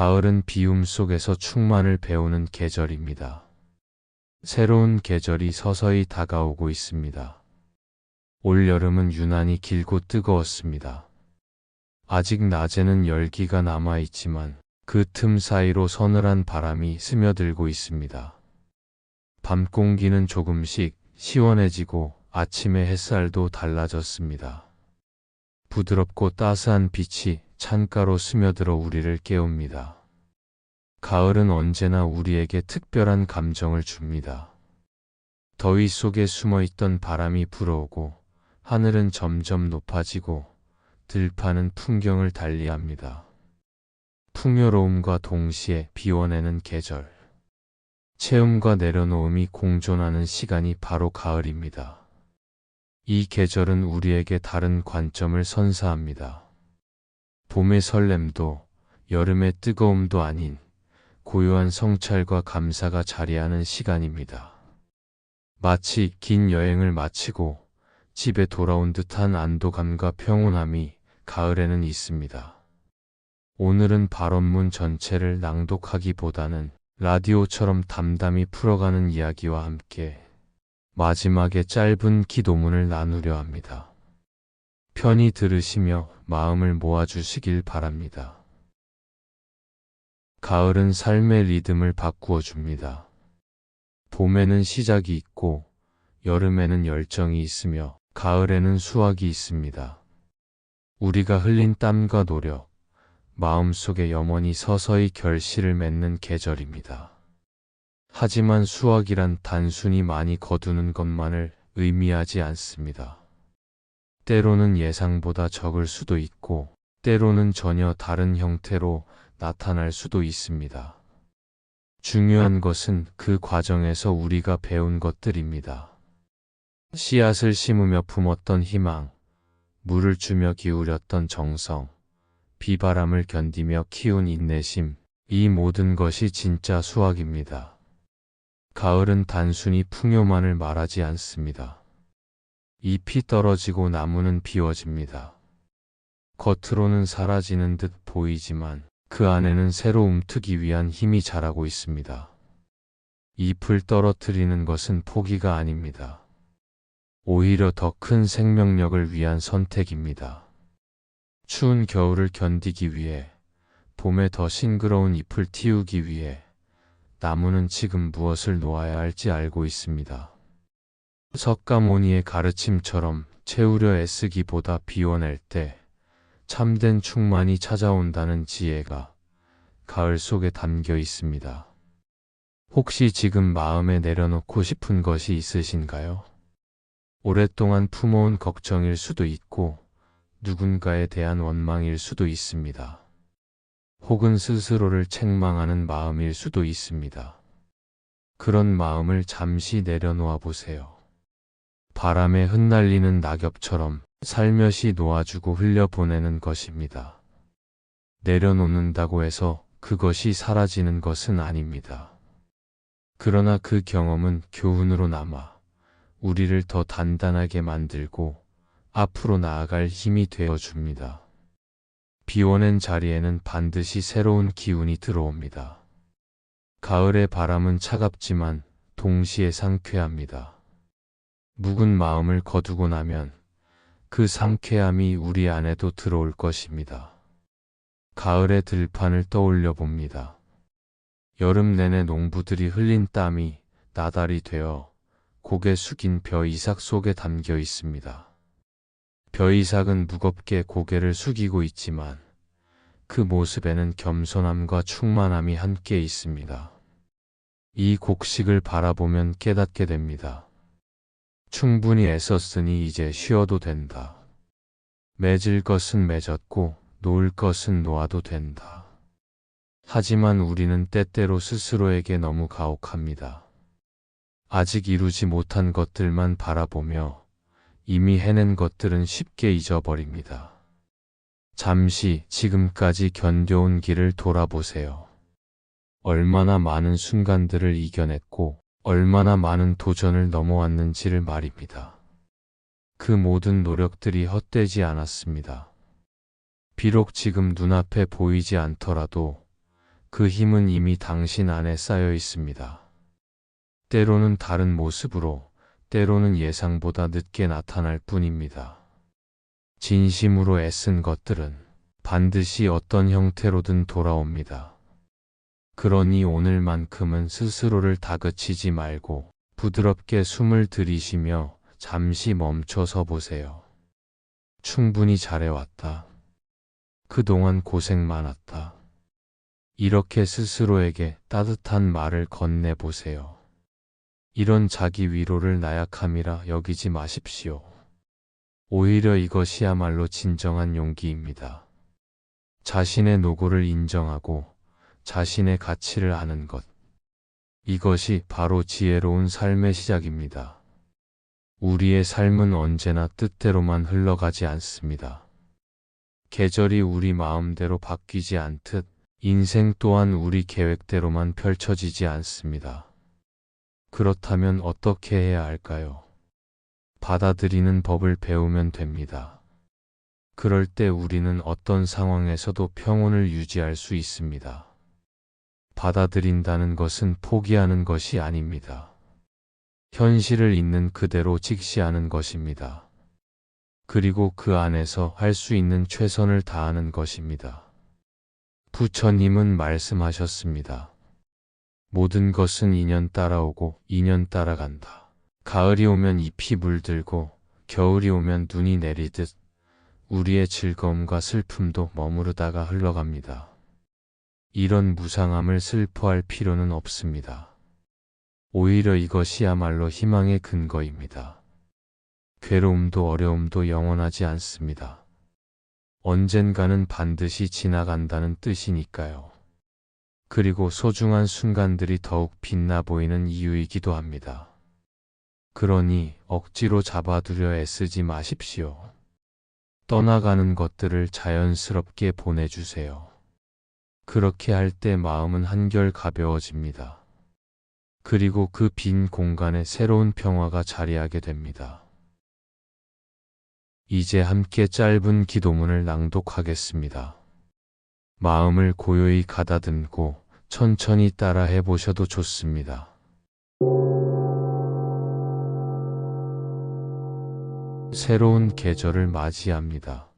가을은 비움 속에서 충만을 배우는 계절입니다. 새로운 계절이 서서히 다가오고 있습니다. 올 여름은 유난히 길고 뜨거웠습니다. 아직 낮에는 열기가 남아 있지만 그 틈 사이로 서늘한 바람이 스며들고 있습니다. 밤 공기는 조금씩 시원해지고 아침의 햇살도 달라졌습니다. 부드럽고 따스한 빛이 창가로 스며들어 우리를 깨웁니다. 가을은 언제나 우리에게 특별한 감정을 줍니다. 더위 속에 숨어 있던 바람이 불어오고 하늘은 점점 높아지고 들판은 풍경을 달리합니다. 풍요로움과 동시에 비워내는 계절. 체험과 내려놓음이 공존하는 시간이 바로 가을입니다. 이 계절은 우리에게 다른 관점을 선사합니다. 봄의 설렘도 여름의 뜨거움도 아닌 고요한 성찰과 감사가 자리하는 시간입니다. 마치 긴 여행을 마치고 집에 돌아온 듯한 안도감과 평온함이 가을에는 있습니다. 오늘은 발언문 전체를 낭독하기보다는 라디오처럼 담담히 풀어가는 이야기와 함께 마지막에 짧은 기도문을 나누려 합니다. 편히 들으시며 마음을 모아주시길 바랍니다. 가을은 삶의 리듬을 바꾸어 줍니다. 봄에는 시작이 있고 여름에는 열정이 있으며 가을에는 수확이 있습니다. 우리가 흘린 땀과 노력, 마음속에 염원이 서서히 결실을 맺는 계절입니다. 하지만 수확이란 단순히 많이 거두는 것만을 의미하지 않습니다. 때로는 예상보다 적을 수도 있고, 때로는 전혀 다른 형태로 나타날 수도 있습니다. 중요한 것은 그 과정에서 우리가 배운 것들입니다. 씨앗을 심으며 품었던 희망, 물을 주며 기울였던 정성, 비바람을 견디며 키운 인내심, 이 모든 것이 진짜 수확입니다. 가을은 단순히 풍요만을 말하지 않습니다. 잎이 떨어지고 나무는 비워집니다. 겉으로는 사라지는 듯 보이지만 그 안에는 새로 움트기 위한 힘이 자라고 있습니다. 잎을 떨어뜨리는 것은 포기가 아닙니다. 오히려 더 큰 생명력을 위한 선택입니다. 추운 겨울을 견디기 위해 봄에 더 싱그러운 잎을 틔우기 위해 나무는 지금 무엇을 놓아야 할지 알고 있습니다. 석가모니의 가르침처럼 채우려 애쓰기보다 비워낼 때 참된 충만이 찾아온다는 지혜가 가을 속에 담겨 있습니다. 혹시 지금 마음에 내려놓고 싶은 것이 있으신가요? 오랫동안 품어온 걱정일 수도 있고 누군가에 대한 원망일 수도 있습니다. 혹은 스스로를 책망하는 마음일 수도 있습니다. 그런 마음을 잠시 내려놓아 보세요. 바람에 흩날리는 낙엽처럼 살며시 놓아주고 흘려보내는 것입니다. 내려놓는다고 해서 그것이 사라지는 것은 아닙니다. 그러나 그 경험은 교훈으로 남아 우리를 더 단단하게 만들고 앞으로 나아갈 힘이 되어 줍니다. 비워낸 자리에는 반드시 새로운 기운이 들어옵니다. 가을의 바람은 차갑지만 동시에 상쾌합니다. 묵은 마음을 거두고 나면 그 상쾌함이 우리 안에도 들어올 것입니다. 가을의 들판을 떠올려 봅니다. 여름 내내 농부들이 흘린 땀이 나달이 되어 고개 숙인 벼 이삭 속에 담겨 있습니다. 벼 이삭은 무겁게 고개를 숙이고 있지만 그 모습에는 겸손함과 충만함이 함께 있습니다. 이 곡식을 바라보면 깨닫게 됩니다. 충분히 애썼으니 이제 쉬어도 된다. 맺을 것은 맺었고 놓을 것은 놓아도 된다. 하지만 우리는 때때로 스스로에게 너무 가혹합니다. 아직 이루지 못한 것들만 바라보며 이미 해낸 것들은 쉽게 잊어버립니다. 잠시 지금까지 견뎌온 길을 돌아보세요. 얼마나 많은 순간들을 이겨냈고 얼마나 많은 도전을 넘어왔는지를 말입니다. 그 모든 노력들이 헛되지 않았습니다. 비록 지금 눈앞에 보이지 않더라도 그 힘은 이미 당신 안에 쌓여 있습니다. 때로는 다른 모습으로, 때로는 예상보다 늦게 나타날 뿐입니다. 진심으로 애쓴 것들은 반드시 어떤 형태로든 돌아옵니다. 그러니 오늘만큼은 스스로를 다그치지 말고 부드럽게 숨을 들이쉬며 잠시 멈춰서 보세요. 충분히 잘해왔다. 그동안 고생 많았다. 이렇게 스스로에게 따뜻한 말을 건네보세요. 이런 자기 위로를 나약함이라 여기지 마십시오. 오히려 이것이야말로 진정한 용기입니다. 자신의 노고를 인정하고 자신의 가치를 아는 것. 이것이 바로 지혜로운 삶의 시작입니다. 우리의 삶은 언제나 뜻대로만 흘러가지 않습니다. 계절이 우리 마음대로 바뀌지 않듯 인생 또한 우리 계획대로만 펼쳐지지 않습니다. 그렇다면 어떻게 해야 할까요? 받아들이는 법을 배우면 됩니다. 그럴 때 우리는 어떤 상황에서도 평온을 유지할 수 있습니다. 받아들인다는 것은 포기하는 것이 아닙니다. 현실을 있는 그대로 직시하는 것입니다. 그리고 그 안에서 할 수 있는 최선을 다하는 것입니다. 부처님은 말씀하셨습니다. 모든 것은 인연 따라오고 인연 따라간다. 가을이 오면 잎이 물들고 겨울이 오면 눈이 내리듯 우리의 즐거움과 슬픔도 머무르다가 흘러갑니다. 이런 무상함을 슬퍼할 필요는 없습니다. 오히려 이것이야말로 희망의 근거입니다. 괴로움도 어려움도 영원하지 않습니다. 언젠가는 반드시 지나간다는 뜻이니까요. 그리고 소중한 순간들이 더욱 빛나 보이는 이유이기도 합니다. 그러니 억지로 잡아두려 애쓰지 마십시오. 떠나가는 것들을 자연스럽게 보내주세요. 그렇게 할 때 마음은 한결 가벼워집니다. 그리고 그 빈 공간에 새로운 평화가 자리하게 됩니다. 이제 함께 짧은 기도문을 낭독하겠습니다. 마음을 고요히 가다듬고 천천히 따라 해보셔도 좋습니다. 새로운 계절을 맞이합니다.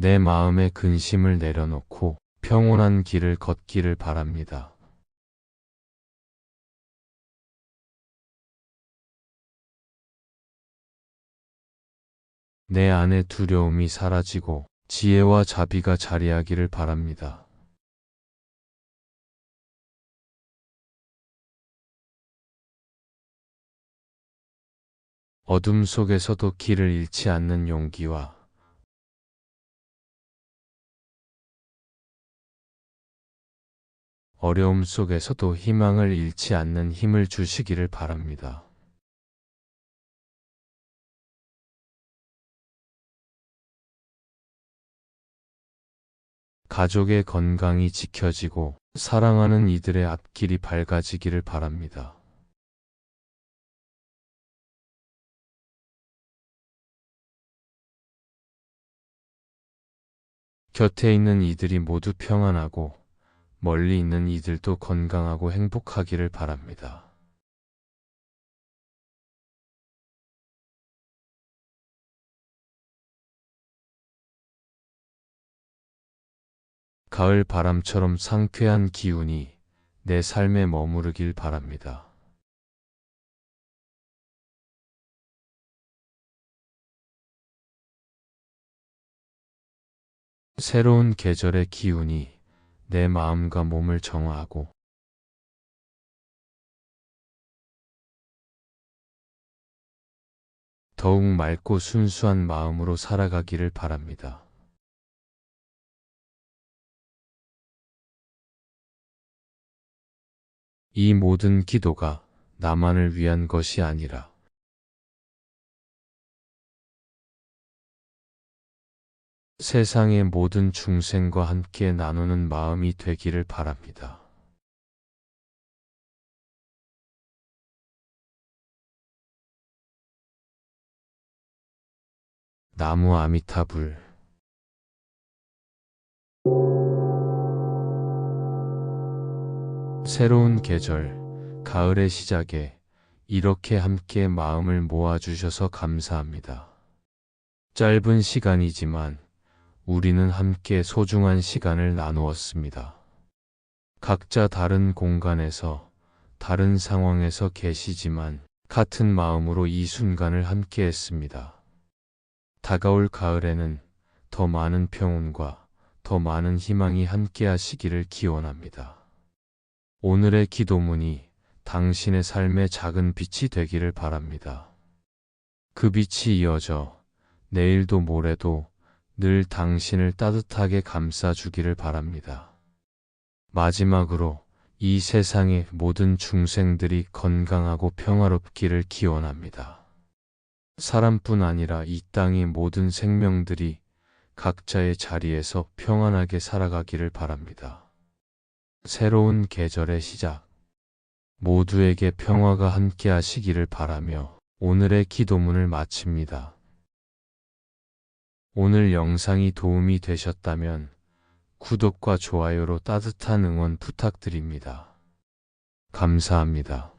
내 마음의 근심을 내려놓고 평온한 길을 걷기를 바랍니다. 내 안의 두려움이 사라지고 지혜와 자비가 자리하기를 바랍니다. 어둠 속에서도 길을 잃지 않는 용기와 어려움 속에서도 희망을 잃지 않는 힘을 주시기를 바랍니다. 가족의 건강이 지켜지고 사랑하는 이들의 앞길이 밝아지기를 바랍니다. 곁에 있는 이들이 모두 평안하고 멀리 있는 이들도 건강하고 행복하기를 바랍니다. 가을 바람처럼 상쾌한 기운이 내 삶에 머무르길 바랍니다. 새로운 계절의 기운이 내 마음과 몸을 정화하고 더욱 맑고 순수한 마음으로 살아가기를 바랍니다. 이 모든 기도가 나만을 위한 것이 아니라 세상의 모든 중생과 함께 나누는 마음이 되기를 바랍니다. 나무 아미타불 새로운 계절, 가을의 시작에 이렇게 함께 마음을 모아주셔서 감사합니다. 짧은 시간이지만 우리는 함께 소중한 시간을 나누었습니다. 각자 다른 공간에서, 다른 상황에서 계시지만 같은 마음으로 이 순간을 함께 했습니다. 다가올 가을에는 더 많은 평온과 더 많은 희망이 함께 하시기를 기원합니다. 오늘의 기도문이 당신의 삶의 작은 빛이 되기를 바랍니다. 그 빛이 이어져 내일도 모레도 늘 당신을 따뜻하게 감싸주기를 바랍니다. 마지막으로 이 세상의 모든 중생들이 건강하고 평화롭기를 기원합니다. 사람뿐 아니라 이 땅의 모든 생명들이 각자의 자리에서 평안하게 살아가기를 바랍니다. 새로운 계절의 시작. 모두에게 평화가 함께 하시기를 바라며 오늘의 기도문을 마칩니다. 오늘 영상이 도움이 되셨다면 구독과 좋아요로 따뜻한 응원 부탁드립니다. 감사합니다.